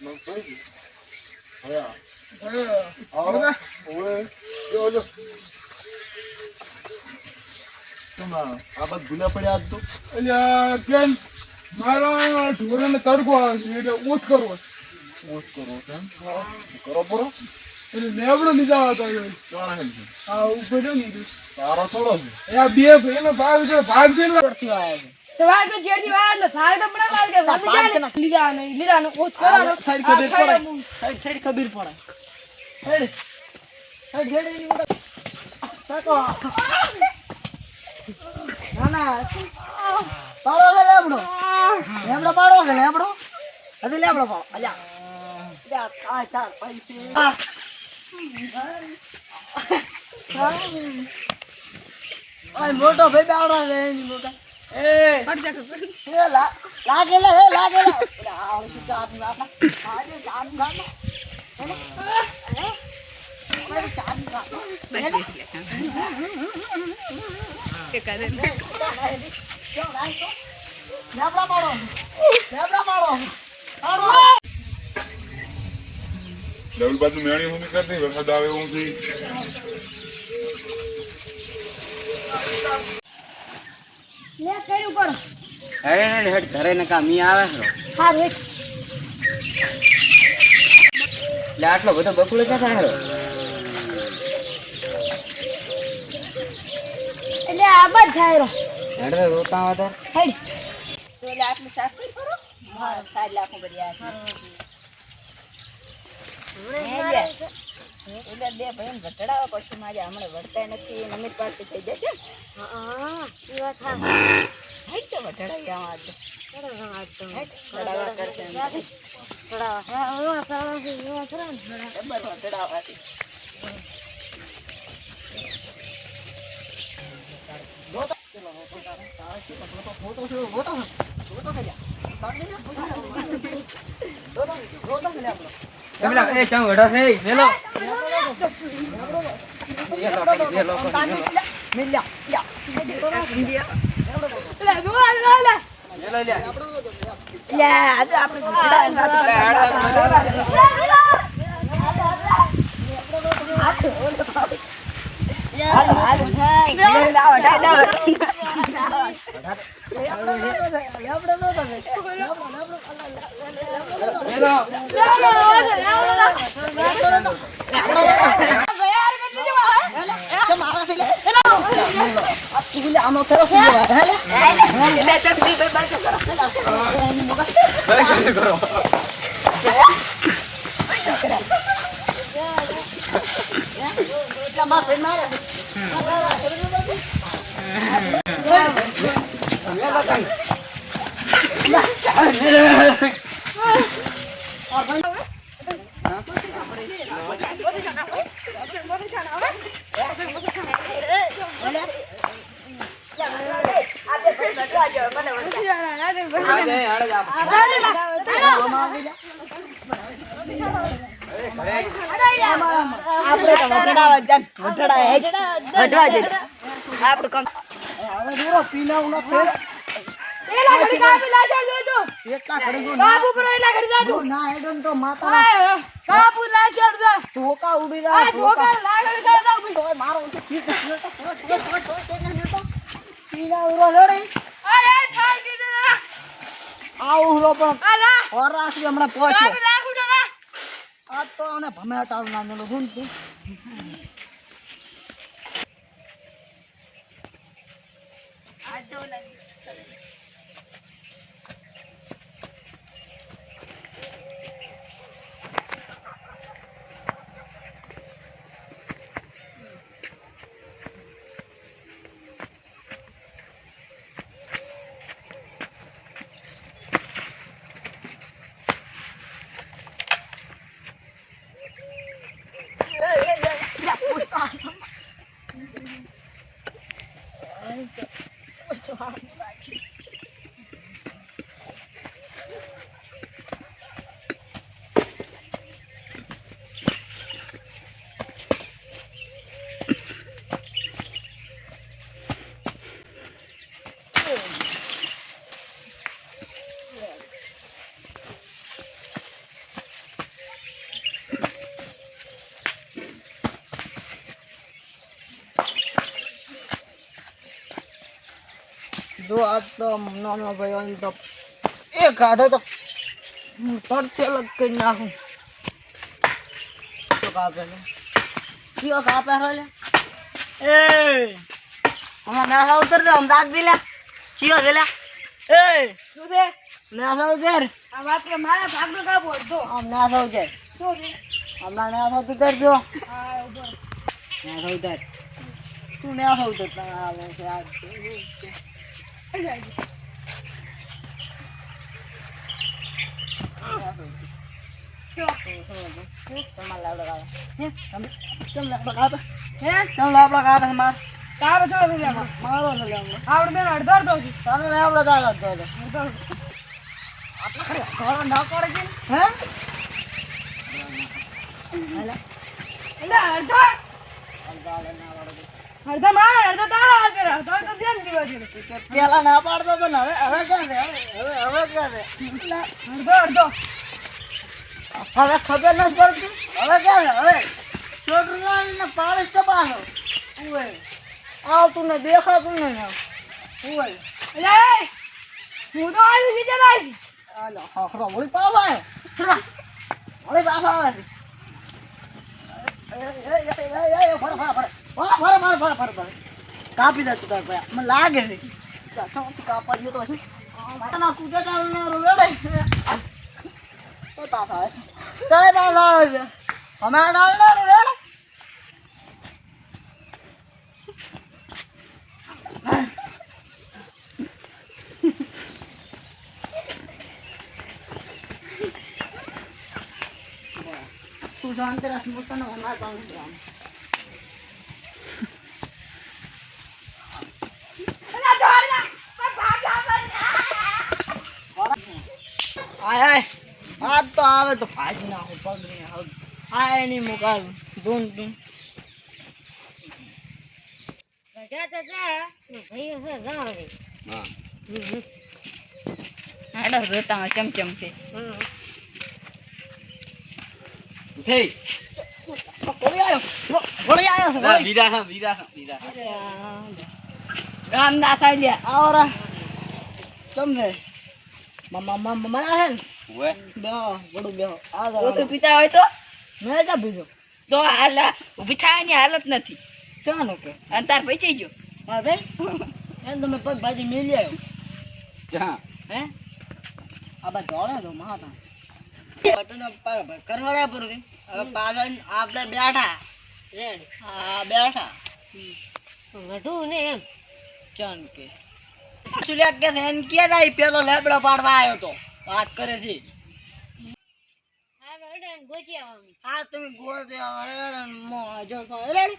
મગ પડી ગયું હા હા. આવો બધા? ઓવે જો જો આ બાદ ભૂલ્યા પડ્યા આજ તો એટલે કેમ મારા ઢોરાને તડકો આવે છે એટલે ઓછ કરવો છે. ઓછ કરો કેમ કરો બરો એટલે લેબડો લીધા હતા છે આ ઉપર છે ને તારો થોડો છે એ બે ભાઈનો ભાગ છે ભાગ છે છે. તો એટલે જાય ને. ને. ખબર પડે. ખબર પડે. સાઈડ સાઈડ જેડે એની ઉડા તાકો ના ના. પાડો છે લેબડો. લેબડો પાડો છે લેબડો. હજી લેબડો પાડો. અલ્યા. અલ્યા આ ચાર પૈસે. આ. આ. મોટો ભાઈ બાવડો મોટા. ડબલ બાજુ મેણી હું કરતી વરસાદ આવે એવું છે લે કર્યું કરો. અરે અરે હેડ ઘરે ને કામ ઈ આવે છે હા રે એટલે આટલો બધો બકુલો ક્યાં થાય એટલે આ બધ થાય રો હેડ તો રોતા હતા હેડ. હા એ વાત હા. થોડા હા એવા સારા છે એવા ખરા ને થોડા. પેલા એ ચમ વડો છે મેલો એ લોકો બે લોકો લે બોલ બોલ મેલો લે મેલો ચમ આવે છે ફોટો ફોટો તું લે આનો ફેરો સી જવા હે લે એટલા માર ફેર મારે આજે હેડ આપ આપણે તો વઢડાવા જાન વઢડા હે જ વઢવા કામ હવે દૂરો પીના ઉનો ફેર એલા ઘડી કાપી લાશા જોજો એટલા ખડી ગયો બાપુ પર એલા ઘડી જાજો. ના હેડન તો માતા બાપુ લાશા દે ઢોકા ઉડી આ ઢોકા. લાગડ કરે દો તો મારો છે. પીના ઉરો લડે અરે થાઈ દીધો આ ઉરો પણ આલા ઓરાસી હમણાં પહોંચ્યો. આ તો આને ભમેટાનું નામનું શું તું. 都冷 તો નાનો ભાઈ આમ તો એ ખાધો તો તરતે અલગ કરી નાખું. કયો કાપે છે? કયો કાપે છે લે? એ! હમણાં નાસા ઉતર દે હમણાં રાખ દિલા. ચિયો દિલા એ! શું છે? નાસા ઉતર. આ માત્ર મારા ભાગનો કાપો અડધો આમ નાસા ઉતર. શું છે? હમણાં નાસા ઉતર જો. હા ઊભો નાસા ઉતર. તું નાસા ઉતર. આવે છે. આ અડધો માર અડધો તારો પેલા ના પાડતો તો ને હવે હવે ક્યાં છે? હવે હવે ક્યાં છે? અડધો અડધો. હવે ખબર નથી પડતી. હવે ક્યાં હવે ચોટલાને ને પાડીશ તો પાડો ઉવે આવતું ને દેખાતું ને ઉવે લે હું તો આવી લીધે લાવી હાલો આવ્યો છોકરા, વળી આવે. છે એ, એ, એ, એ, એ, એ, ફરે, ફરે, ફરે. ફરે, ફરે, ફરે, ફરે, ફરે, ફરે. કાપી દે તું તાર ભાઈ મને લાગે છે ચાલ, તું કાપવા ગયો તો છે ના કૂદે ટાળને રોડે તો પાછો આવે છે કઈ પાછો આવે છે અમે ટાળને રોડે તું શાંતિ રાખ હું તને હમણાં કામ કરાવું. આય આય આજ તો આવે તો ભાજી નાખું પગને હવે આય નહીં મુકાલ ધૂન ધૂન હાડો જોતા ચમચમ છે ગોળી આવ્યો ગો- ગોળી આવ્યો છે ગોળી. બીરા બીરા બીરા રામ ના થાય લ્યા આવરા તમને મમ્મા મમ્મા મમ્મા છે ને ઓએ બેહો વડું બેહો આ તો પિતા હોય તો? મેં ક્યાં પીધું તો હાલા ઊભી થવાની હાલત નથી. ચાનો કે? અને તાર ગયો જો. હા ભાઈ એમ તમે પગ ભાજી મેલી આવ્યો જા હે? આ બા દોડે તો માતા. બટન કરવાડ્યા પર હવે પાછળ આપણે બેઠા. હા? બેઠા. ચાન કે. ચુલિયા કે કે પેલો લેબડો પાડવા આવ્યો તો. વાત કરે છે. હા તમે ગોળ દે અરે મો જો રેડી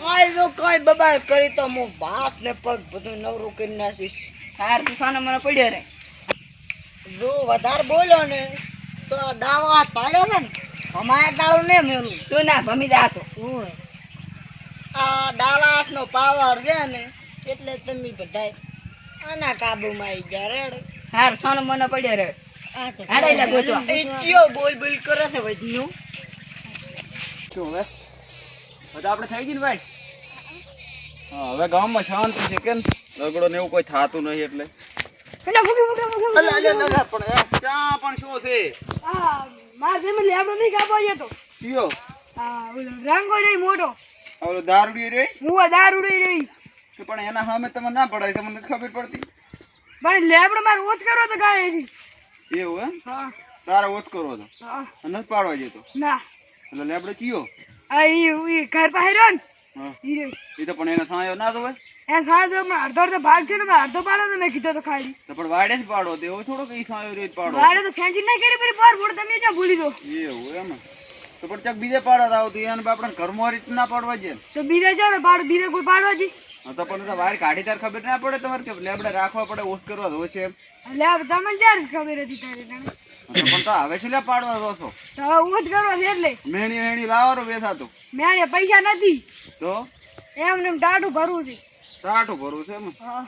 આઈ જો કઈ બબાલ કરી તો હું ભાત ને પગ બધું નવરું કરી નાખીશ. હાર મને પડ્યો રે. જો વધારે બોલ્યો ને તો ડાવો હાથ પાડ્યો છે ને અમારે ડાળું ને મેલું. તું ના ભમી જા તો. આ ડાળા હાથનો પાવર છે ને એટલે તમે બધાય આના કાબુમાં આવી ગયા રેડ હાર સાનો મને પડ્યો રે હાડે લા ગોતવા. ઈચ્છ્યો બોલ બોલ કરે છે વૈદનું શું હવે? હવે આપણે થઈ ગઈ ને ભાઈ? હા હવે ગામમાં શાંતિ છે કે લગડો ને એવું કોઈ થતું નહીં એટલે. એટલે મૂકી મૂકી મૂકી અલા, અલા, અલા, પણ એ ચા પણ શું છે? આ માર જેમ લેબડો નહીં કાપવા જતો કયો આ ઓલો રંગો રહી મોટો ઓલો દારૂડી રે હું દારૂડી રહી. પણ એના સામે તમે ના પડાય તમને મને ખબર પડતી. પણ લેબડો માર ઓત કરો તો ગાય એવું એમ? હા. તારે ઓત કરો તો. હા. નથી પાડવા જતો. ના. એટલે લેબડો ચિયો આ ઈ ઈ ઘર પાસે રહ્યો ને હા. ઈ તો પણ એને સાયો ના તો ભાઈ એ સાંજે હમણાં અડધો અડધો ભાગ છે ને અડધો પાડો ને મેં કીધો તો ખાલી. તો પણ વાડે જ પાડો તો એવું થોડો કઈ સાયો રીત પાડો. વાડે તો ફેંચી નહીં કરી પરી બાર ફોડ તમે જ્યાં ભૂલી દો? એવું એમ. તો પણ ચક બીજે પાડવા તો એને આપણે ઘરમાં રીત ના પાડવા છે તો બીજે જાઓ ને પાડો બીજે કોઈ પાડવા જી હા તો પણ તો વાર કાઢી તાર ખબર ના પડે તમારે કે લેબડા રાખવા પડે ઓસ કરવા દો છે લે તમને ક્યારે ખબર હતી તારે તો પણ તો હવે શું લે પાડવા દો છો? તો હવે ઓછ કરવા છે એટલે. મેણી વેણી લાવવાનો બેસાતું. મેણે પૈસા નથી. તો? એમ ટાટું ભરવું છે. ટાટું ભરવું છે એમ? હા.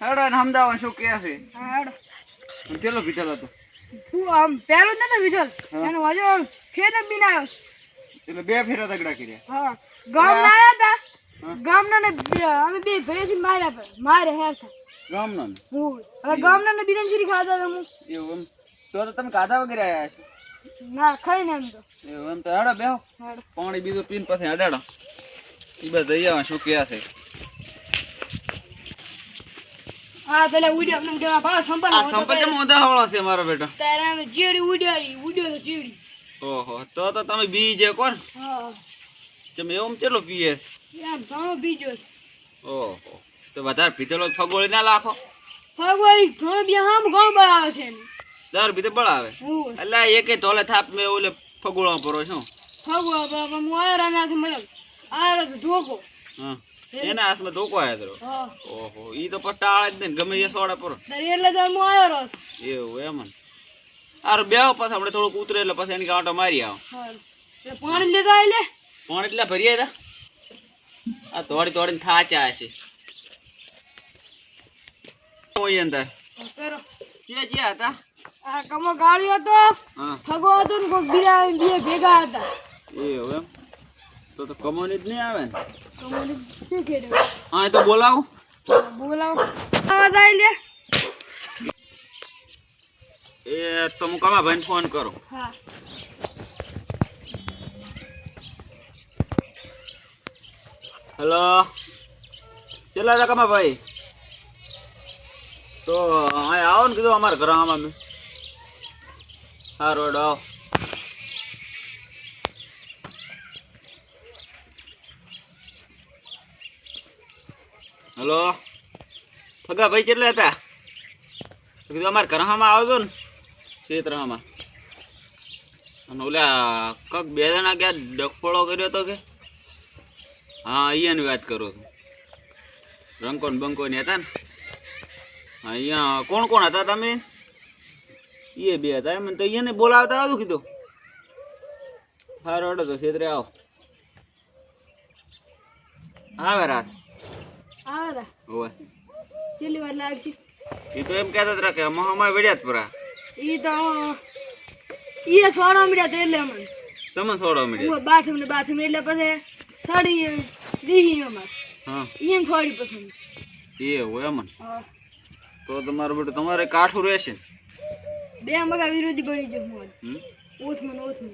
હેડો ને સમજાવવાનું શું કહે છે. હેડો. કેટલો પીધેલો હતો. હું આમ પહેલો જ નતો વિઠલ એનો વાજો ફેર જ બી આવ્યો એટલે બે ફેરા તગડા કર્યા. હા. ગામ ના આવ્યા હતા ગામ ને અમે બે ભેજી માર્યા પર મારે હેર થાય ગામનો ને હું. હવે ગામના ને બીજા શીરી ખાતા હતા હું. એવું તો તો તમે કાધા વગેરે આયા છો? ના ખાઈને એમ તો. એવું એમ? તો હેડો બેહો. પાણી બીજું પીને પછી હડાડો. એ બધા જઈ આવા શું ક્યાં છે? હા પેલા ઉડ્યા આપણે કેવા ભાવ સંભાળ આ સંપત કેમ ઓધા હવળો છે મારો બેટો? તારે ચીડી ઉડ્યા ઉડ્યો તો ઓહો તો તો તમે બી જે કોણ? હા. તમે એવું ચેલો પીએ? ઘણો પીજો ઓહો. તો વધારે પીધેલો ફગોળી ના લાખો? ફગોળી ઘણો બી હામ ઘણો બળાવે છે. દર પીધે બળાવે. એટલે એકે તોલે થાપ મેં ઓલે ફગોળો પરો છું ભગવા બળાવે હું આયરા નાથી મળ્યો આયરા તો ઢોકો. હા. એના હાથમાં ધોકો આવ્યો હતો ઓહો ઈ તો પટાળે જ ને ગમે એ સોડા પર. એટલે તો હું આયો રસ એવું એમ ને. અરે બેહો પછી આપણે થોડુંક ઉતરે એટલે પછી એની કાંટો મારી આવો. પાણી લેતા આવી લે. પણ એટલા ભરીએ તા આ તોડી તોડીને થાચા હશે. કોઈ અંદર. કે ક્યાં હતા? આ કમો ગાળ્યો હતો. ફગો હતો ને કોક બીજા બે ભેગા હતા. એ એમ? તો તો કમોની જ નહીં આવે ને? કમો ની શું કહેવું હા એ તો બોલાવું. બોલાવ. આવા જાય લે એ તો હું કમા ભાઈને ફોન કરો. હા. હેલો કેટલા હતા કમા ભાઈ તો અહીં આવો ને કીધું અમારા ઘર આમાં મેં હા હેલો ફગા ભાઈ કેટલા હતા કીધું અમારા ઘરમાં આવજો ને ક્ષેત્રમાં અને ઓલા કક બે જણા ક્યાં ડફોળો કર્યો હતો કે હા અહીંયાની વાત કરું છું. રંકો ને બંકો ને? હતા ને અહીંયા કોણ કોણ હતા તમે? એ બે હતા એમ. તો અહીંયાને બોલાવતા આવતું કીધું. સારો અડો તો છેતરે આવો. આવે રાત. આવે હોવે. કેટલી વાર લાગશે? એ તો એમ કહેતા હતા કે અમારે વેડ્યા જ પરા. એ તો એ સોડા મળ્યા તો એટલે તમે સોડો મળ્યા બાથરૂમ ને બાથરૂમ એટલે પછી સાડી દીહી અમાર. હા. ઈ એમ થોડી પસંદ. એ હોય હા. તો તમારું બેટું તમારે કાઠું રહેશે? બે મગા વિરોધી બની જશે હું? ઓથમન ઓથમન.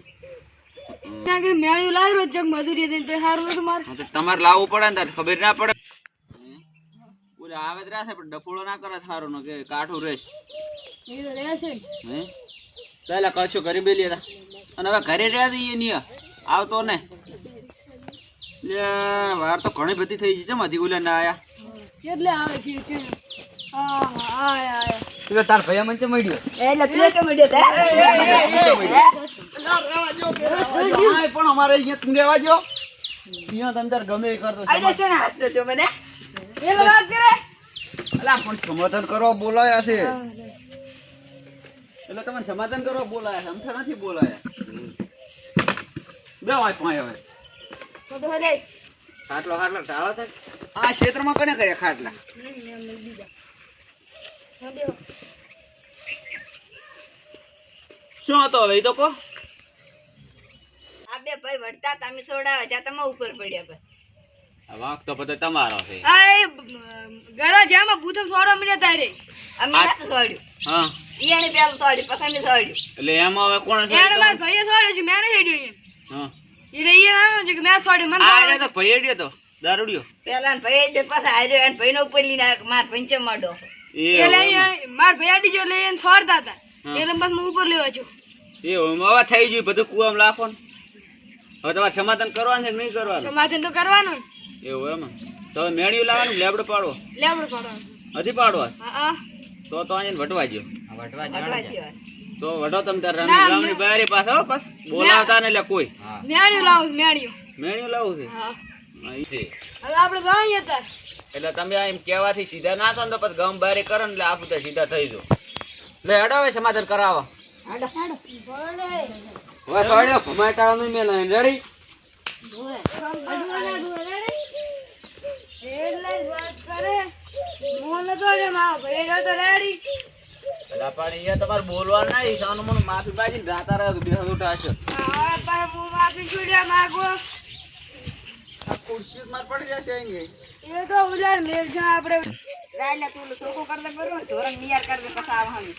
ત્યાં કે મેળ્યું લાવ્યો ચક મજૂરી હતી તો સારું નતું મારું. તમારે લાવવું પડે ને તારે ખબર ના પડે. બોલે આવે જ રહેશે પણ ડફોળો ના કરે સારું ને કે કાઠું રહેશે. એ તો રહેશે હે ચાલે કશું કરી બેલી હતા. અને હવે ઘરે રહ્યા છે એ નહીં આવતો ને. લે વાર તો ઘણી બધી થઈ ગઈ છે મધી ઉલે ના આયા કેટલે આવે છે છે આ આય આય એટલે તું કેમ મળ્યો તે પણ અમારે અહીંયા તું રહેવા જો અહીંયા તમે તાર ગમે એ કરતો આડે છે ને હાથ તો મને પેલો વાત કરે અલા પણ સમાધાન કરવા બોલાયા છે એટલે તમને સમાધાન કરવા બોલાયા છે અમથા નથી બોલાયા બે વાય પાય હવે તો તો ખાટલો ખાટલો ટાળો છે આ ક્ષેત્રમાં કને કર્યા ખાટલા? શું હતો હવે? તો કહો આ બે ભાઈ વળતા તમે સોડાવે છે તમે ઉપર પડ્યા ભાઈ. વાંક તો બધો તમારો છે. એ ગરો જેમાં ભૂતમ સોડા મળ્યા તારે અમે સોડ્યું. હા. ઈયાને પેલું સોડ્યું પછી સોડ્યું. એટલે એમાં હવે કોણ છે એને માર ભાઈએ સોડ્યો છે મેં નહીં હેડ્યો હા. એટલે ઈ આવ્યો છે કે મેં સોડ્યો મને આ તો ભૈયડીયો તો દારૂડિયો. પેલા ને ભાઈ એટલે પાછા હાર્યો એને ભાઈનો ઉપર લઈને આવ્યો માર પંચે માડો. એ એટલે માર ભાઈ આડી જો એટલે એને સોડતા હતા. એટલે બસ હું ઉપર લેવા છું એ હવે થઈ ગયું બધું કુવામ લાખો હવે તમારે સમાધાન કરવાનું છે કે નહીં કરવાનું? સમાધાન તો કરવાનું એવું એમ? તો મેળ્યું લાવવાનું લેબડો પાડવો? લેબડો પાડવાનું. નથી પાડવા? તો તો અહીંયા વટવા ગયો વટવા જેવા તો વડો તમ તાર ના, રામની બારી પાસે હો બસ. બોલાવતા ને એટલે કોઈ. મેળ્યું લાવું મેળ્યું. મેળ્યું લાવવું છે? છે. હવે આપણે જઈએ તાર એટલે તમે આ એમ કહેવાથી સીધા ના થો ને તો પછી ગામ બારી કરો ને એટલે આ બધા સીધા થઈ જો લે હેડો હવે સમાધાન કરાવો. ભલે. હવે થોડ્યો ભમાટાળો નહીં મેલો રેડી એટલે વાત કરે. હું તો રે મારો ભાઈ તો રેડી એટલે પણ અહીંયા તમારે બોલવાનું નહીં સાનું મને માફી બાજીને રાતા રહે બે ઉઠા છે હવે પાસે હું માફી છોડ્યા માગો. આ ખુરશી માર પડી જશે અહીં એ તો ઉલાડ મેલ છે આપણે રાયલા તું ચોખ્ખું કરી દે બરોબર? ધોરણ નિયાર કરી દે પછી આવવાનું.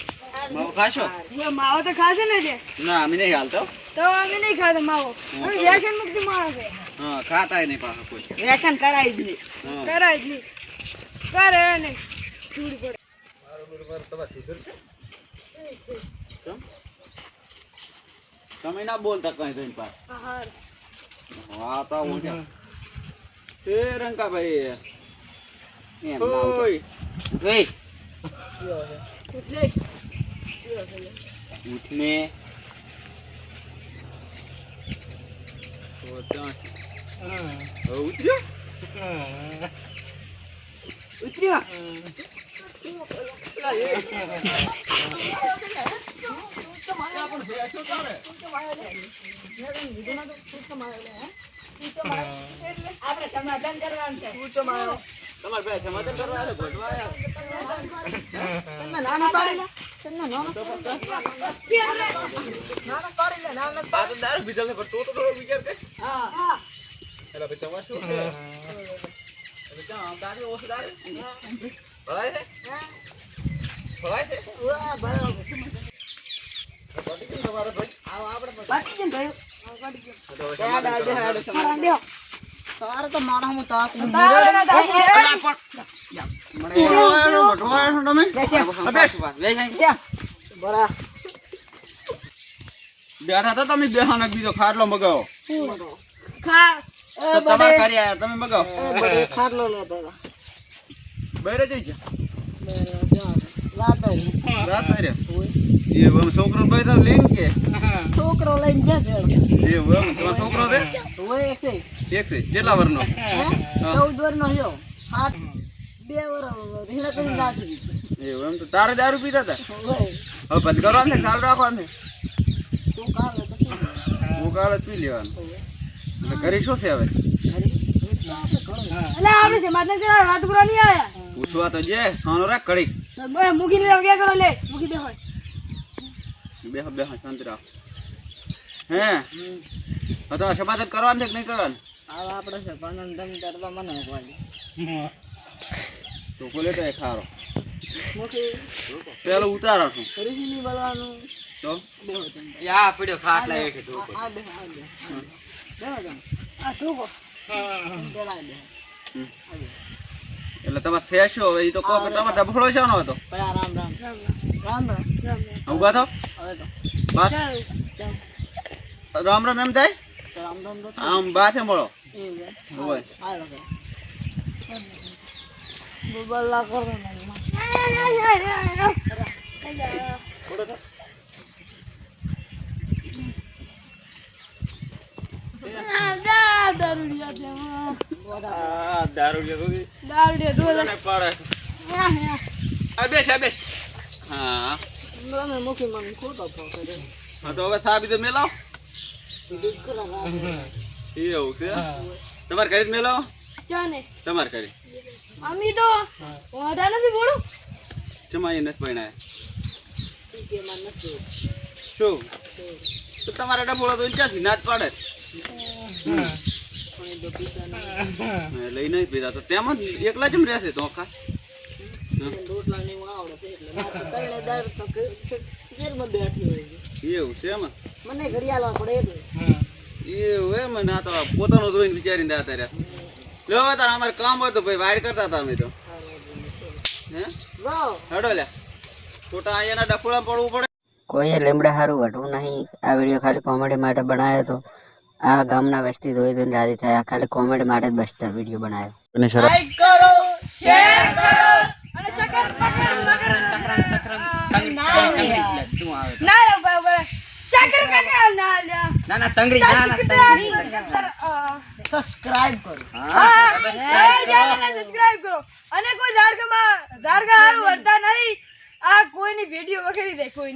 માવો ખાશો? જો માવો તો ખાશે ને જે? ના અમે નહીં હાલતો. તો અમે નહીં ખાતા માવો. અમે વ્યસન મુક્તિ માણસ છે. હા ખાતાય નહીં પાછા કોઈ. વ્યસન કરાવી દે કરાવી કરાય જ નહીં. કરે નહીં. ચૂડ પડે. તમે ના બોલતા કઈ થઈને પાસ. હા તો ઉઠ્યા એ રંકા ભાઈ ઓય. એટલે ઉઠને ઉતર્યો. ઉતર્યો આપણે સમાધાન કરવાનું છે તમારે ભાઈ સમાધાન કરવા આવ્યા. નાના પાડી નાના નાના પાડી લે નાના કર. હા હા એલા ભાઈ શું છે? એટલે? ભરાય છે? ભરાય છે? ઉઆ, બરાબર. બાકી કેમ તમારે ભાઈ? આવો આપણે ભાઈ દેવ તારે તો મારા હું તાક તારે. બેઠા હતા તમે બેહાનો બીજો ખાટલો મગાવો ખા તમારે કરી આયા તમે મગાવો ખાટલો લેતા હતો બહાર જઈ જા. છોકરો લઈને કે? છોકરો લઈને છોકરો કેટલા વર્ષનો ચૌદ વર્ષનો થયો બે વર રીણા કરી નાખી તો તારે દારૂ પીતા હતા હવે બંધ કરવાનું ચાલુ રાખવાનું હું કાલે પી લેવાનું. ઘરે શું છે હવે? એટલે આપણે સમાધાન કરાવે વાત કરવા નહીં આયા પૂછવા તો જે ખાનો રાખ કડી બે મૂકી લે ગયા કરો લે મૂકી દે હોય. બે બેહો શાંત રાખ હે? હવે તો સમાધાન કરવાનું છે કે નહીં કરવાનું? આ આપણે છે પણ દમ કરવા મને કોઈ તો તો એ ખારો. મુખી પેલો ઉતારો છું. ફરીથી નહીં બોલવાનું તો? બેહો યા પડ્યો ખાટલા કે તો આ બે આ બે બે આ ઠોકો પેલા બે એટલે તમે ફેશો હવે એ તો કહો કે તમે ડબફળો છો નો હતો? રામ રામ. રામ રામ. રામ રામ. ઊભા થો હવે તો. રામ રામ એમ થાય? રામ રામ તો આમ બાથે મળો. દારૂડિયા દારૂ પાડે. બેસ બેસ. હા. મને ખોટો પકડે હા તો હવે સાબી તો રાખે. એવું છે? તમારે કરી જ મેલાવ ચાને તમારે કરી. અમી તો વાંધા નથી બોલું? જમાઈ નથી પરણાય શું? તો તમારે ડફોળો તો ક્યાંથી નાચ પાડે? પીતા. લઈ નહીં પીધા તો તેમાં એકલા જ રહેશે તો તો પોતાનું જોઈને વિચારીને લો હવે અમારે કામ હતું ભાઈ વાડ કરતા હતા અમે તો. હે? હડો લે ખોટા અહીંયાના ડફોળા પડવું પડે. કોઈએ લીમડા સારું વાટવું નહીં. આ વીડિયો ખાલી કોમેડી માટે બનાવ્યો હતો આ ગામના વસ્તી ધોઈ ધોઈને રાજી થયા. ખાલી કોમેડી માટે જ બસતા વીડિયો બનાવ્યો. લાઈક કરો શેર કરો અને સકર પકર મકર ના રે ભાઈ ભાઈ સકર કાકા ના લ્યા ના ના તંગડી ના ના સબસ્ક્રાઇબ કરો. સબસ્ક્રાઇબ કરો. અને કોઈ ધારકામાં ધારકા હારું વર્તા નહીં. આ કોઈની વીડિયો વખેરી દે કોઈ